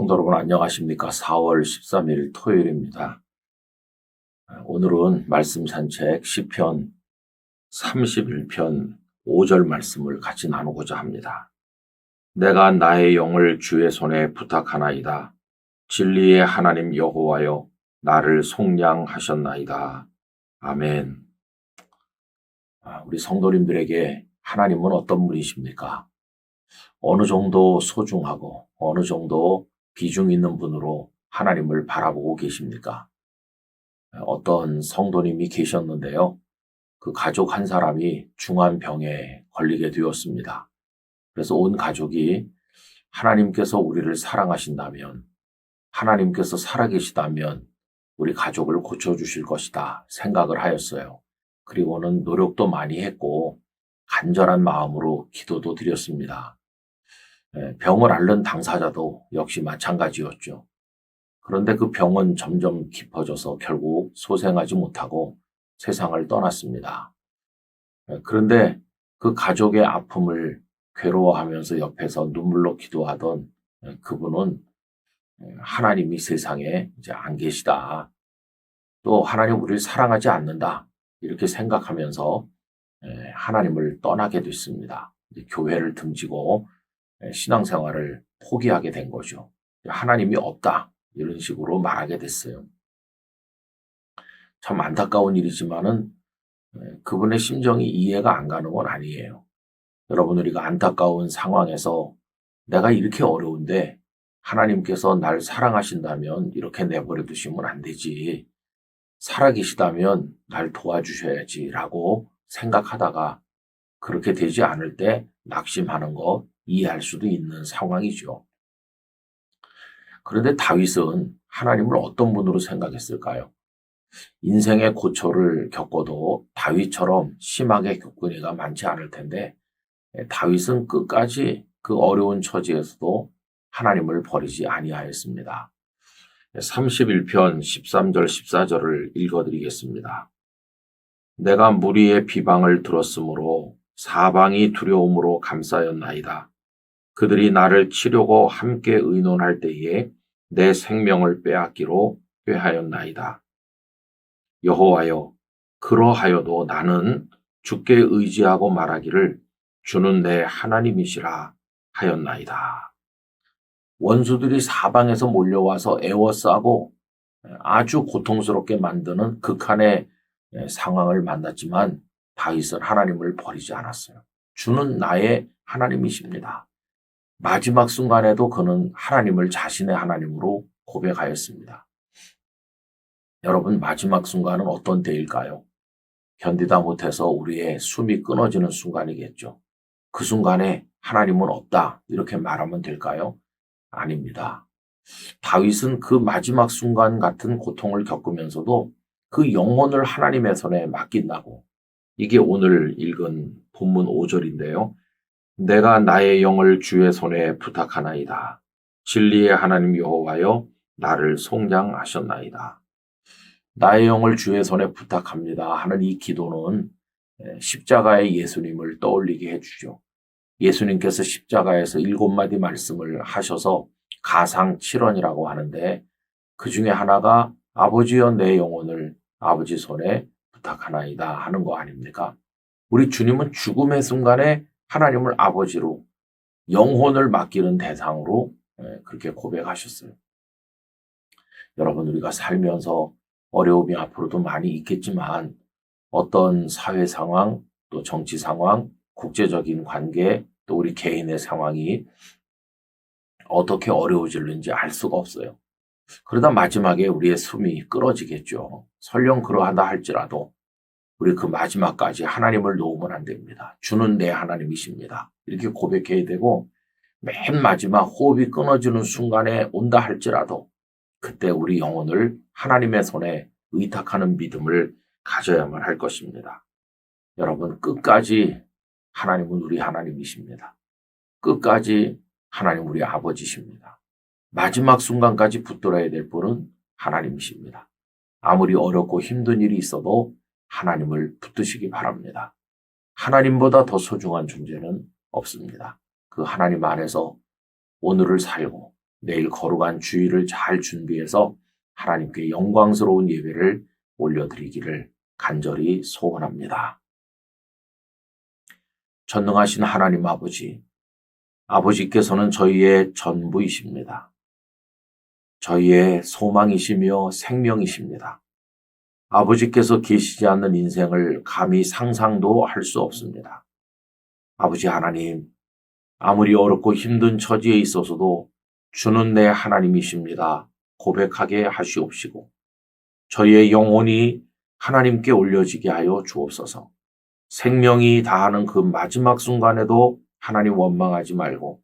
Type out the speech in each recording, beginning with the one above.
성도 여러분 안녕하십니까? 4월 13일 토요일입니다. 오늘은 말씀 산책 10편 31편 5절 말씀을 같이 나누고자 합니다. 내가 나의 영을 주의 손에 부탁하나이다. 진리의 하나님 여호와여 나를 속량하셨나이다. 아멘. 아, 우리 성도님들에게 하나님은 어떤 분이십니까? 어느 정도 소중하고 어느 정도 비중 있는 분으로 하나님을 바라보고 계십니까? 어떤 성도님이 계셨는데요. 그 가족 한 사람이 중한 병에 걸리게 되었습니다. 그래서 온 가족이 하나님께서 우리를 사랑하신다면, 하나님께서 살아계시다면 우리 가족을 고쳐주실 것이다 생각을 하였어요. 그리고는 노력도 많이 했고, 간절한 마음으로 기도도 드렸습니다. 예, 병을 앓는 당사자도 역시 마찬가지였죠. 그런데 그 병은 점점 깊어져서 결국 소생하지 못하고 세상을 떠났습니다. 예, 그런데 그 가족의 아픔을 괴로워하면서 옆에서 눈물로 기도하던 예, 그분은 하나님이 세상에 이제 안 계시다. 또 하나님 우리를 사랑하지 않는다. 이렇게 생각하면서 하나님을 떠나게 됐습니다. 교회를 등지고 예, 신앙생활을 포기하게 된 거죠. 하나님이 없다. 이런 식으로 말하게 됐어요. 참 안타까운 일이지만은 예, 그분의 심정이 이해가 안 가는 건 아니에요. 여러분 우리가 안타까운 상황에서 내가 이렇게 어려운데 하나님께서 날 사랑하신다면 이렇게 내버려 두시면 안 되지. 살아계시다면 날 도와주셔야지라고 생각하다가 그렇게 되지 않을 때 낙심하는 것 이해할 수도 있는 상황이죠. 그런데 다윗은 하나님을 어떤 분으로 생각했을까요? 인생의 고초를 겪어도 다윗처럼 심하게 겪은 이가 많지 않을 텐데 다윗은 끝까지 그 어려운 처지에서도 하나님을 버리지 아니하였습니다. 31편 13절 14절을 읽어드리겠습니다. 내가 무리의 비방을 들었으므로 사방이 두려움으로 감싸였나이다. 그들이 나를 치려고 함께 의논할 때에 내 생명을 빼앗기로 꾀하였나이다. 여호와여, 그러하여도 나는 주께 의지하고 말하기를 주는 내 하나님이시라 하였나이다. 원수들이 사방에서 몰려와서 애워싸고 아주 고통스럽게 만드는 극한의 상황을 만났지만 다윗은 하나님을 버리지 않았어요. 주는 나의 하나님이십니다. 마지막 순간에도 그는 하나님을 자신의 하나님으로 고백하였습니다. 여러분, 마지막 순간은 어떤 때일까요? 견디다 못해서 우리의 숨이 끊어지는 순간이겠죠. 그 순간에 하나님은 없다. 이렇게 말하면 될까요? 아닙니다. 다윗은 그 마지막 순간 같은 고통을 겪으면서도 그 영혼을 하나님의 손에 맡긴다고. 이게 오늘 읽은 본문 5절인데요. 내가 나의 영을 주의 손에 부탁하나이다. 진리의 하나님 여호와여 나를 속량하셨나이다. 나의 영을 주의 손에 부탁합니다 하는 이 기도는 십자가의 예수님을 떠올리게 해주죠. 예수님께서 십자가에서 일곱 마디 말씀을 하셔서 가상 7원이라고 하는데 그 중에 하나가 아버지여 내 영혼을 아버지 손에 부탁하나이다 하는 거 아닙니까? 우리 주님은 죽음의 순간에 하나님을 아버지로 영혼을 맡기는 대상으로 예, 그렇게 고백하셨어요. 여러분, 우리가 살면서 어려움이 앞으로도 많이 있겠지만 어떤 사회 상황, 또 정치 상황, 국제적인 관계, 또 우리 개인의 상황이 어떻게 어려워질는지 알 수가 없어요. 그러다 마지막에 우리의 숨이 끊어지겠죠. 설령 그러하다 할지라도 우리 그 마지막까지 하나님을 놓으면 안 됩니다. 주는 내 하나님이십니다. 이렇게 고백해야 되고 맨 마지막 호흡이 끊어지는 순간에 온다 할지라도 그때 우리 영혼을 하나님의 손에 의탁하는 믿음을 가져야만 할 것입니다. 여러분 끝까지 하나님은 우리 하나님이십니다. 끝까지 하나님 우리 아버지십니다. 마지막 순간까지 붙들어야 될 분은 하나님이십니다. 아무리 어렵고 힘든 일이 있어도 하나님을 붙드시기 바랍니다. 하나님보다 더 소중한 존재는 없습니다. 그 하나님 안에서 오늘을 살고 내일 거룩한 주일을 잘 준비해서 하나님께 영광스러운 예배를 올려드리기를 간절히 소원합니다. 전능하신 하나님 아버지, 아버지께서는 저희의 전부이십니다. 저희의 소망이시며 생명이십니다. 아버지께서 계시지 않는 인생을 감히 상상도 할 수 없습니다. 아버지 하나님, 아무리 어렵고 힘든 처지에 있어서도 주는 내 하나님이십니다. 고백하게 하시옵시고, 저희의 영혼이 하나님께 올려지게 하여 주옵소서. 생명이 다하는 그 마지막 순간에도 하나님 원망하지 말고,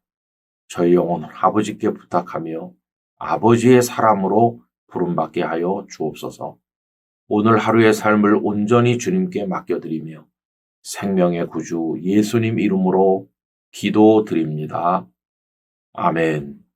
저희 영혼을 아버지께 부탁하며 아버지의 사람으로 부름받게 하여 주옵소서. 오늘 하루의 삶을 온전히 주님께 맡겨드리며 생명의 구주 예수님 이름으로 기도드립니다. 아멘.